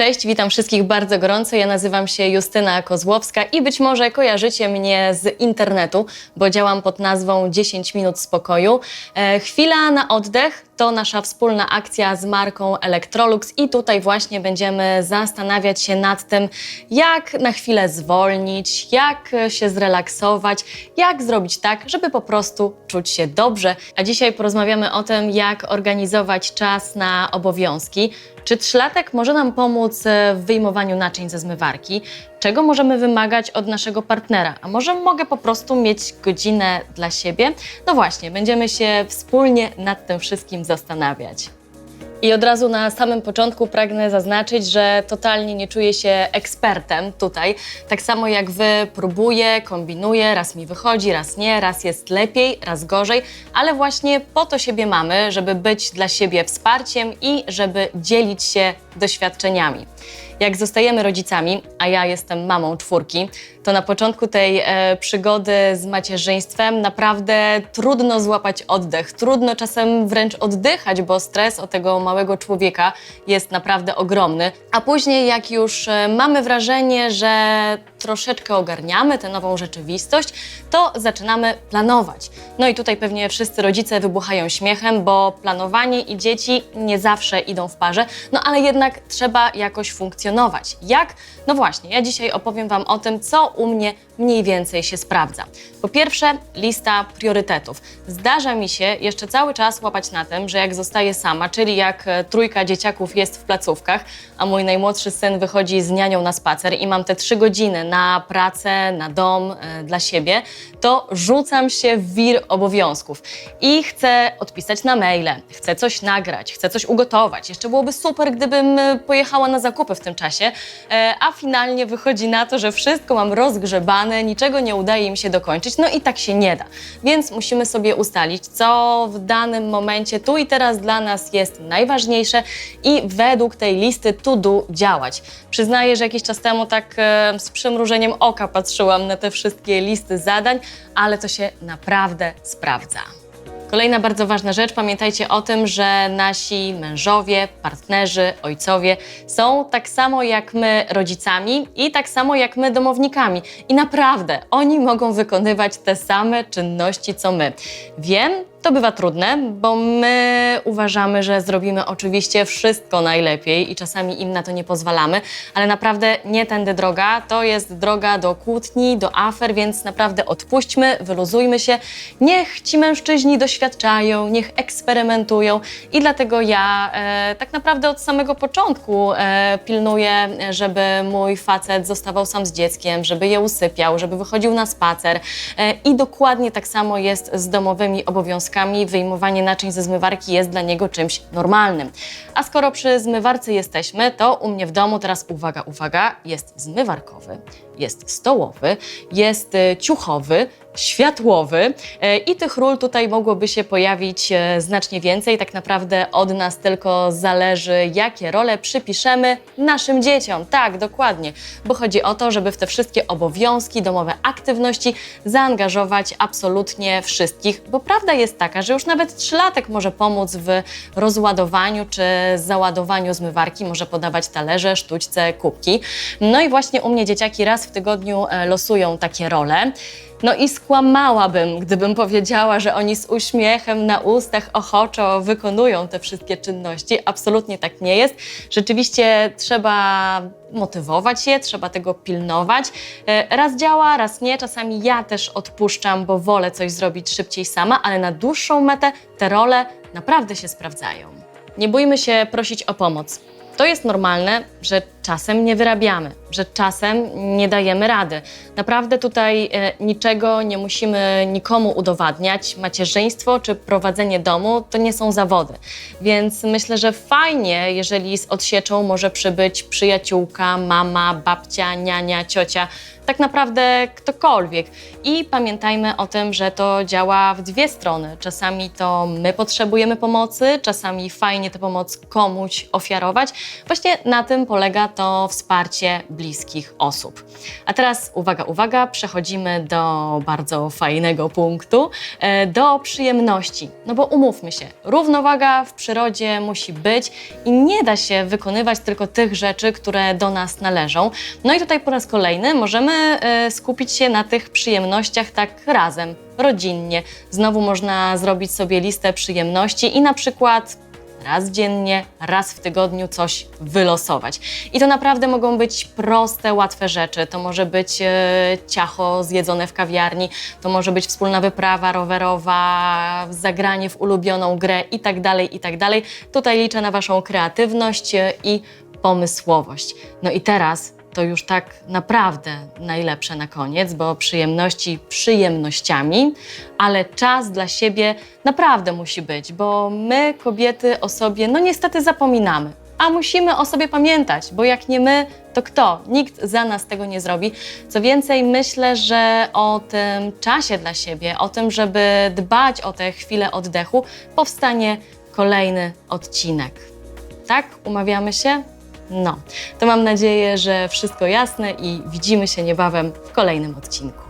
Cześć, witam wszystkich bardzo gorąco. Ja nazywam się Justyna Kozłowska i być może kojarzycie mnie z internetu, bo działam pod nazwą 10 minut spokoju. E, chwila na oddech to nasza wspólna akcja z marką Electrolux i tutaj właśnie będziemy zastanawiać się nad tym, jak na chwilę zwolnić, jak się zrelaksować, jak zrobić tak, żeby po prostu czuć się dobrze. A dzisiaj porozmawiamy o tym, jak organizować czas na obowiązki. Czy trzylatek może nam pomóc e, w wyjmowaniu naczyń ze zmywarki? Czego możemy wymagać od naszego partnera? A może mogę po prostu mieć godzinę dla siebie? No właśnie, będziemy się wspólnie nad tym wszystkim zastanawiać. I od razu na samym początku pragnę zaznaczyć, że totalnie nie czuję się ekspertem tutaj. Tak samo jak wy, próbuję, kombinuję, raz mi wychodzi, raz nie, raz jest lepiej, raz gorzej, ale właśnie po to siebie mamy, żeby być dla siebie wsparciem i żeby dzielić się doświadczeniami. Jak zostajemy rodzicami, a ja jestem mamą czwórki, to na początku tej e, przygody z macierzyństwem naprawdę trudno złapać oddech. Trudno czasem wręcz oddychać, bo stres o tego małego człowieka jest naprawdę ogromny. A później, jak już e, mamy wrażenie, że troszeczkę ogarniamy tę nową rzeczywistość, to zaczynamy planować. No i tutaj pewnie wszyscy rodzice wybuchają śmiechem, bo planowanie i dzieci nie zawsze idą w parze, no ale jednak trzeba jakoś funkcjonować. Jak? No właśnie, ja dzisiaj opowiem Wam o tym, co u mnie mniej więcej się sprawdza. Po pierwsze, lista priorytetów. Zdarza mi się jeszcze cały czas łapać na tym, że jak zostaję sama, czyli jak e, trójka dzieciaków jest w placówkach, a mój najmłodszy syn wychodzi z nianią na spacer i mam te trzy godziny na pracę, na dom, e, dla siebie, to rzucam się w wir obowiązków i chcę odpisać na maile, chcę coś nagrać, chcę coś ugotować. Jeszcze byłoby super, gdybym e, pojechała na zakupy w tym czasie, e, a finalnie wychodzi na to, że wszystko mam rozgrzebane, niczego nie udaje mi się dokończyć, no i tak się nie da. Więc musimy sobie ustalić, co w danym momencie, tu i teraz dla nas jest najważniejsze i według tej listy to do działać. Przyznaję, że jakiś czas temu tak z przymrużeniem oka patrzyłam na te wszystkie listy zadań, ale to się naprawdę sprawdza. Kolejna bardzo ważna rzecz, pamiętajcie o tym, że nasi mężowie, partnerzy, ojcowie są tak samo jak my rodzicami i tak samo jak my domownikami. I naprawdę oni mogą wykonywać te same czynności co my. Wiem, to bywa trudne, bo my uważamy, że zrobimy oczywiście wszystko najlepiej i czasami im na to nie pozwalamy, ale naprawdę nie tędy droga. To jest droga do kłótni, do afer, więc naprawdę odpuśćmy, wyluzujmy się. Niech ci mężczyźni doświadczają, niech eksperymentują i dlatego ja e, tak naprawdę od samego początku e, pilnuję, żeby mój facet zostawał sam z dzieckiem, żeby je usypiał, żeby wychodził na spacer e, i dokładnie tak samo jest z domowymi obowiązkami. Wyjmowanie naczyń ze zmywarki jest dla niego czymś normalnym. A skoro przy zmywarce jesteśmy, to u mnie w domu teraz uwaga, uwaga, jest zmywarkowy, jest stołowy, jest e, ciuchowy, światłowy e, i tych ról tutaj mogłoby się pojawić e, znacznie więcej. Tak naprawdę od nas tylko zależy, jakie role przypiszemy naszym dzieciom. Tak, dokładnie, bo chodzi o to, żeby w te wszystkie obowiązki, domowe aktywności zaangażować absolutnie wszystkich, bo prawda jest taka, że już nawet trzylatek może pomóc w rozładowaniu czy załadowaniu zmywarki, może podawać talerze, sztućce, kubki. No i właśnie u mnie dzieciaki raz w tygodniu e, losują takie role. No i skłamałabym, gdybym powiedziała, że oni z uśmiechem na ustach ochoczo wykonują te wszystkie czynności. Absolutnie tak nie jest. Rzeczywiście trzeba motywować je, trzeba tego pilnować. E, Raz działa, raz nie. Czasami ja też odpuszczam, bo wolę coś zrobić szybciej sama, ale na dłuższą metę te role naprawdę się sprawdzają. Nie bójmy się prosić o pomoc. To jest normalne, że czasem nie wyrabiamy, że czasem nie dajemy rady. Naprawdę tutaj e, niczego nie musimy nikomu udowadniać. Macierzyństwo czy prowadzenie domu to nie są zawody. Więc myślę, że fajnie, jeżeli z odsieczą może przybyć przyjaciółka, mama, babcia, niania, ciocia, tak naprawdę ktokolwiek. I pamiętajmy o tym, że to działa w dwie strony. Czasami to my potrzebujemy pomocy, czasami fajnie tę pomoc komuś ofiarować. Właśnie na tym polega to wsparcie osób. A teraz uwaga, uwaga, przechodzimy do bardzo fajnego punktu, e, do przyjemności. No bo umówmy się, równowaga w przyrodzie musi być i nie da się wykonywać tylko tych rzeczy, które do nas należą. No i tutaj po raz kolejny możemy e, skupić się na tych przyjemnościach tak razem, rodzinnie. Znowu można zrobić sobie listę przyjemności i na przykład raz dziennie, raz w tygodniu coś wylosować. I to naprawdę mogą być proste, łatwe rzeczy. To może być e, ciacho zjedzone w kawiarni, to może być wspólna wyprawa rowerowa, zagranie w ulubioną grę i tak dalej, i tak dalej. Tutaj liczę na Waszą kreatywność e, i pomysłowość. No i teraz to już tak naprawdę najlepsze na koniec, bo przyjemności przyjemnościami, ale czas dla siebie naprawdę musi być, bo my, kobiety, o sobie, no niestety zapominamy. A musimy o sobie pamiętać, bo jak nie my, to kto? Nikt za nas tego nie zrobi. Co więcej, myślę, że o tym czasie dla siebie, o tym, żeby dbać o te chwile oddechu, powstanie kolejny odcinek. Tak? Umawiamy się? No, to mam nadzieję, że wszystko jasne i widzimy się niebawem w kolejnym odcinku.